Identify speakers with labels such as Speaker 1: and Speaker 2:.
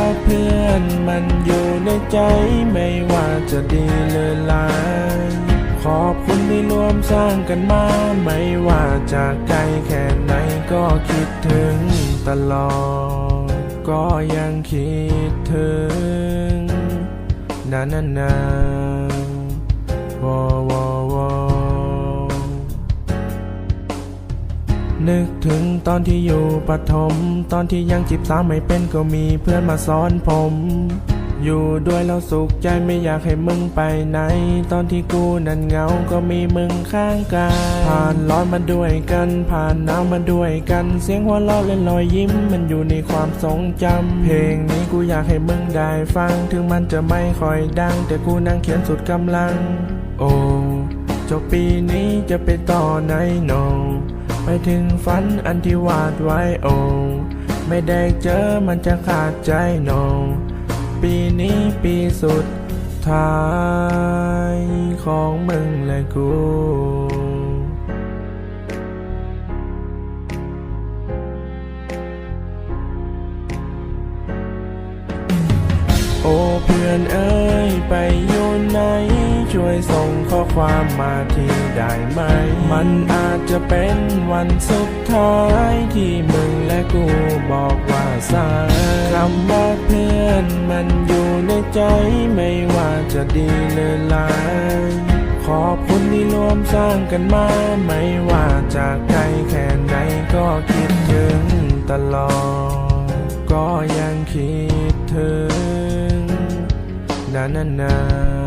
Speaker 1: า พื่อนมันอยู่ในใจไม่ว่าจะดีหรือร้ายขอบคุณที่ร่วมสร้างกันมา ไม่ว่าจะไกลแค่ไหนก็คิดถึงตลอด ก็ยังคิดถึง นานานนา นึกถึงตอนที่อยู่ปฐมตอนที่ยังจีบสาวไม่เป็นก็มีเพื่อนมาสอนผม อยู่ด้วยแล้วสุขใจไม่อยากให้มึงไปไหน ตอนที่กูนั้นเหงาก็มีมึงข้างกายผ่านร้อนมาด้วยกัน ผ่านหนาวมาด้วยกัน เสียงหัวเราะและรอยยิ้มมันอยู่ในความทรงจำเพลงนี้กูอยากให้มึงได้ฟัง ถึงมันจะไม่ค่อยดัง แต่กูนั่งเขียนสุดกำลัง โอ้จบปีนี้จะไปต่อไหนโน ไปถึงฝันอันที่วาดไว้โอ ไม่ได้เจอมันจะขาดใจโน ปีนี้ปีสุดท้ายของมึงและกูโอ้เพื่อนเอ้ยไปอยู่ไหน ช่วยส่งข้อความมาทีได้ไหม มันอาจจะเป็นวันสุดท้ายที่มึงและกูบอกว่าสายคำว่าเพื่อนมันอยู่ในใจไม่ว่าจะดีหรือร้ายขอบคุณที่ร่วมสร้างกันมา ไม่ว่าจะไกลแค่ไหนก็คิดถึงตลอด ก็ยังคิดถึง นานานา